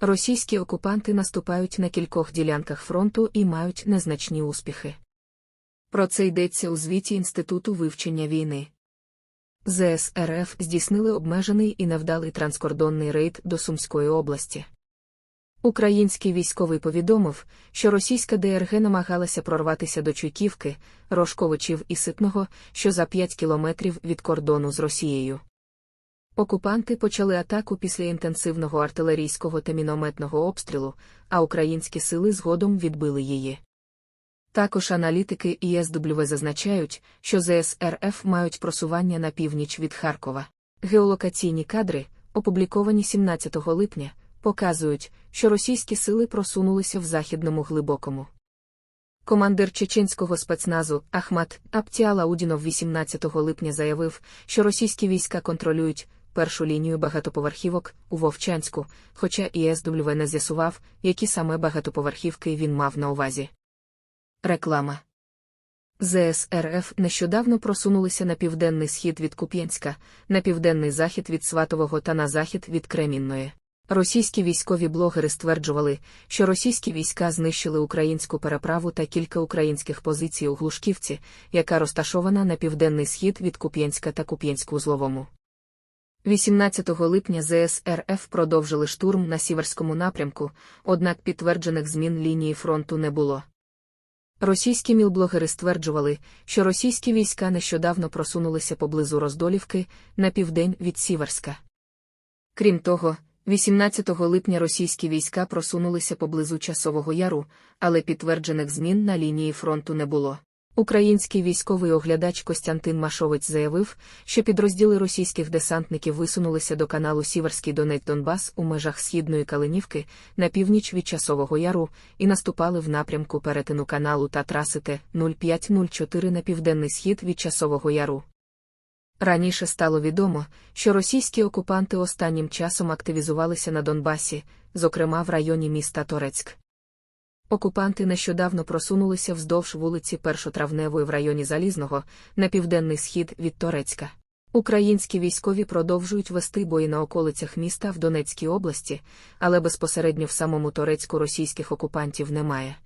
Російські окупанти наступають на кількох ділянках фронту і мають незначні успіхи. Про це йдеться у звіті Інституту вивчення війни. ЗС РФ здійснили обмежений і невдалий транскордонний рейд до Сумської області. Український військовий повідомив, що російська ДРГ намагалася прорватися до Чуйківки, Рожковичів і Ситного, що за 5 кілометрів від кордону з Росією. Окупанти почали атаку після інтенсивного артилерійського та мінометного обстрілу, а українські сили згодом відбили її. Також аналітики ІСW зазначають, що ЗС РФ мають просування на північ від Харкова. Геолокаційні кадри, опубліковані 17 липня, показують, що російські сили просунулися в західному глибокому. Командир чеченського спецназу Ахмат Аптіала-Удінов 18 липня заявив, що російські війська контролюють першу лінію багатоповерхівок у Вовчанську, хоча ІСW не з'ясував, які саме багатоповерхівки він мав на увазі. Реклама ЗС РФ нещодавно просунулися на південний схід від Куп'янська, на південний захід від Сватового та на захід від Кремінної. Російські військові блогери стверджували, що російські війська знищили українську переправу та кілька українських позицій у Глушківці, яка розташована на південний схід від Куп'янська та Куп'янську-Узловому. 18 липня ЗС РФ продовжили штурм на сіверському напрямку, однак підтверджених змін лінії фронту не було. Російські мілблогери стверджували, що російські війська нещодавно просунулися поблизу Роздолівки на південь від Сіверська. Крім того, 18 липня російські війська просунулися поблизу Часового Яру, але підтверджених змін на лінії фронту не було. Український військовий оглядач Костянтин Машовець заявив, що підрозділи російських десантників висунулися до каналу Сіверський Донець Донбас у межах Східної Калинівки на північ від Часового Яру і наступали в напрямку перетину каналу та траси Т-0504 на південний схід від Часового Яру. Раніше стало відомо, що російські окупанти останнім часом активізувалися на Донбасі, зокрема в районі міста Торецьк. Окупанти нещодавно просунулися вздовж вулиці Першотравневої в районі Залізного на південний схід від Торецька. Українські військові продовжують вести бої на околицях міста в Донецькій області, але безпосередньо в самому Торецьку російських окупантів немає.